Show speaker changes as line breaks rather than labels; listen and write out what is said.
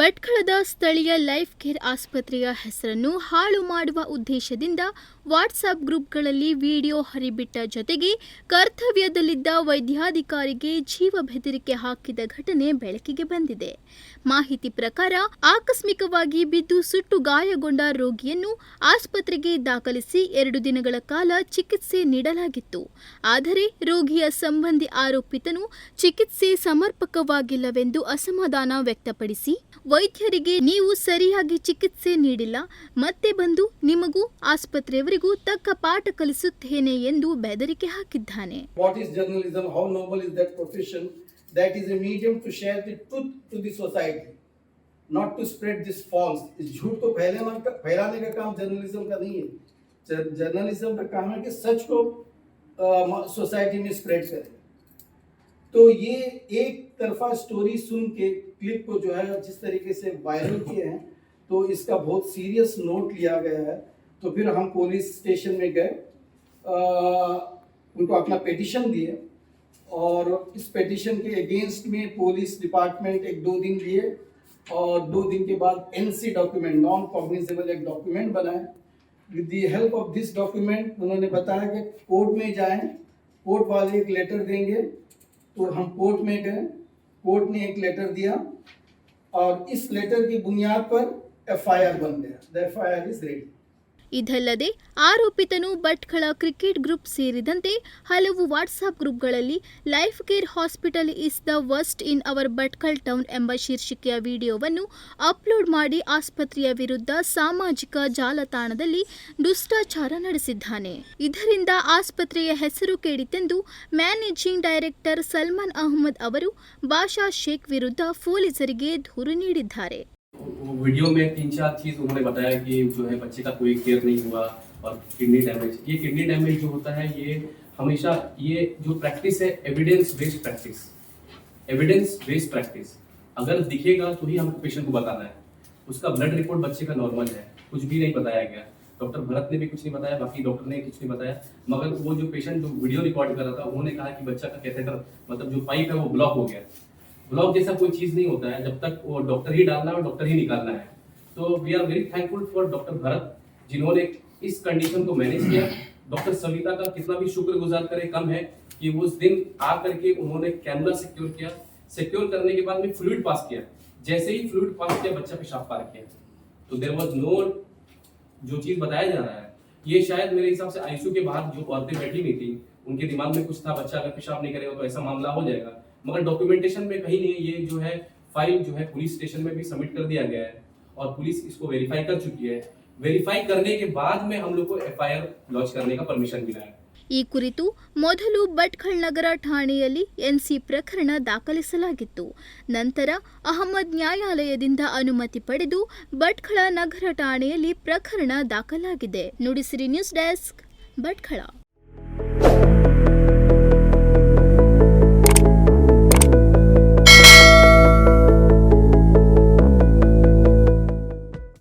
but ಭಟ್ಕಳದ ಸ್ಥಳೀಯ life care ಆಸ್ಪತ್ರೆಯ ಹೆಸರನ್ನು ಹಾಳು ಮಾಡುವ ಉದ್ದೇಶದಿಂದ ವಾಟ್ಸಪ್ ಗ್ರೂಪ್ಗಳಲ್ಲಿ ವಿಡಿಯೋ ಹರಿಬಿಟ್ಟ ಜೊತೆಗೆ ಕರ್ತವ್ಯದಲ್ಲಿದ್ದ ವೈದ್ಯಾಧಿಕಾರಿಗೆ ಜೀವ ಬೆದರಿಕೆ ಹಾಕಿದ ಘಟನೆ ಬೆಳಕಿಗೆ ಬಂದಿದೆ. ಮಾಹಿತಿ ಪ್ರಕಾರ ಆಕಸ್ಮಿಕವಾಗಿ ಬಿದ್ದು ಸುಟ್ಟು ಗಾಯಗೊಂಡ ರೋಗಿಯನ್ನು ಆಸ್ಪತ್ರೆಗೆ ದಾಖಲಿಸಿ ಎರಡು ದಿನಗಳ ಕಾಲ ಚಿಕಿತ್ಸೆ ನೀಡಲಾಗಿತ್ತು. ಆದರೆ ರೋಗಿಯ ಸಂಬಂಧಿ ಆರೋಪಿತನು ಚಿಕಿತ್ಸೆ ಸಮರ್ಪಕವಾಗಿಲ್ಲವೆಂದು ಅಸಮಾಧಾನ ವ್ಯಕ್ತಪಡಿಸಿ ವೈದ್ಯರಿಗೆ ನೀವು ಸರಿಯಾಗಿ ಚಿಕಿತ್ಸೆ ನೀಡಿಲ್ಲ ಮತ್ತೆ ಬಂದು ನಿಮಗೂ ಆಸ್ಪತ್ರೆಯವರಿಗೂ ತಕ್ಕ ಪಾಠ ಕಲಿಸುತ್ತೇನೆ ಎಂದು ಬೆದರಿಕೆ ಹಾಕಿದ್ದಾನೆ
What is journalism? How noble is that profession? That is a medium to share the truth to the society, not to spread this false. इस झूठ को फैलाना का फैलाने का काम जर्नलिज्म का नहीं है जर्नलिज्म का काम है कि सच को सोसाइटी में स्प्रेड करें तो ये एक तरफा स्टोरी सुन के क्लिप को जो है, जिस तरीके से वायरल किए हैं तो इसका बहुत सीरियस नोट लिया गया है। तो फिर हम पुलिस स्टेशन में गए। उनको अपना पेटिशन दिए और इस पेटिशन के अगेंस्ट में पुलिस डिपार्टमेंट एक दो दिन लिए और दो दिन के बाद एनसी डॉक्यूमेंट नॉन कॉग्निजेबल एक डॉक्यूमेंट बनाए। With the help of this document उन्होंने बताया कि कोर्ट में जाएँ कोर्ट वाले एक लेटर देंगे। तो हम कोर्ट में गए, कोर्ट ने एक लेटर दिया और इस लेटर की बुनियाद पर एफआईआर बन गया। द आर इज़ रेडी
ಇದಲ್ಲದೆ ಆರೋಪಿತನು ಭಟ್ಕಳ ಕ್ರಿಕೆಟ್ ಗ್ರೂಪ್ ಸೇರಿದಂತೆ ಹಲವು WhatsApp ಗ್ರೂಪ್ಗಳಲ್ಲಿ Life Care hospital is the worst in our Bhatkal town ಎಂಬ ಶೀರ್ಷಿಕೆಯ ವಿಡಿಯೋವನ್ನು ಅಪ್ಲೋಡ್ ಮಾಡಿ ಆಸ್ಪತ್ರೆಯ ವಿರುದ್ಧ ಸಾಮಾಜಿಕ ಜಾಲತಾಣದಲ್ಲಿ ದುಷ್ಟಾಚಾರ ನಡೆಸಿದ್ದಾನೆ. ಇದರಿಂದ ಆಸ್ಪತ್ರೆಯ ಹೆಸರು ಕೇಳಿತೆಂದು ಮ್ಯಾನೇಜಿಂಗ್ ಡೈರೆಕ್ಟರ್ ಸಲ್ಮಾನ್ ಅಹಮದ್ ಅವರು ಬಾಷಾ ಶೇಖ್ ವಿರುದ್ಧ ಪೊಲೀಸರಿಗೆ ದೂರು ನೀಡಿದ್ದಾರೆ.
वीडियो में तीन चार चीज़ उन्होंने बताया कि जो है बच्चे का कोई केयर नहीं हुआ और किडनी डैमेज। ये किडनी डैमेज जो होता है, ये हमेशा, ये जो प्रैक्टिस है evidence based practice evidence based practice अगर दिखेगा तो ही हमको पेशेंट को बताना है। उसका ब्लड रिपोर्ट बच्चे का नॉर्मल है। कुछ भी नहीं बताया गया। डॉक्टर भरत ने भी कुछ नहीं बताया, बाकी डॉक्टर ने कुछ नहीं बताया। मगर वो जो पेशेंट जो वीडियो रिकॉर्ड कर रहा था, उन्होंने कहा कि बच्चा का कैथेटर मतलब जो पाइप है वो ब्लॉक हो गया। ब्लॉक जैसा कोई चीज़ नहीं होता है। जब तक वो डॉक्टर ही डालना है और डॉक्टर ही निकालना है। तो we are very thankful for doctor Bharat, जिन्होंने इस कंडीशन को मैनेज किया। डॉक्टर सविता का कितना भी शुक्रगुजार करे, कम है कि उस दिन आ करके उन्होंने कैमरा सिक्योर किया। सिक्योर करने के बाद में फ्लूइड पास किया। जैसे ही फ्लूड पास किया, बच्चा पेशाब पार किया तो देर वॉज़ नो जो चीज़ बताया जा रहा है, ये शायद मेरे हिसाब से आईसीयू के बाहर जो औरतें बैठी हुई थी, उनके दिमाग में कुछ था, बच्चा अगर पेशाब नहीं करेगा तो ऐसा मामला हो जाएगा। मगर डॉक्यूमेंटेशन में कहीं नहीं है ये जो है फाइल जो है पुलिस स्टेशन में भी सबमिट कर दिया गया है और पुलिस इसको वेरीफाई कर चुकी है वेरीफाई करने के बाद में हम लोग को एफआईआर लॉन्च करने का परमिशन मिला है
ಈ ಕುರಿತು ಮೊದಲು ಭಟ್ಕಳ್ ನಗರ ಠಾಣೆಯಲ್ಲಿ ಎನ್ಸಿ ಪ್ರಕರಣ ದಾಖಲಿಸಲಾಗಿತ್ತು ನಂತರ ಅಹಮದ್ ನ್ಯಾಯಾಲಯದಿಂದ ಅನುಮತಿ ಪಡೆದು ಭಟ್ಕಳ ನಗರ ಠಾಣೆಯಲ್ಲಿ ಪ್ರಕರಣ ದಾಖಲಾಗಿದೆ ನುಡಿಸಿರಿ ನ್ಯೂಸ್ ಡೆಸ್ಕ್ ಭಟ್ಕಳ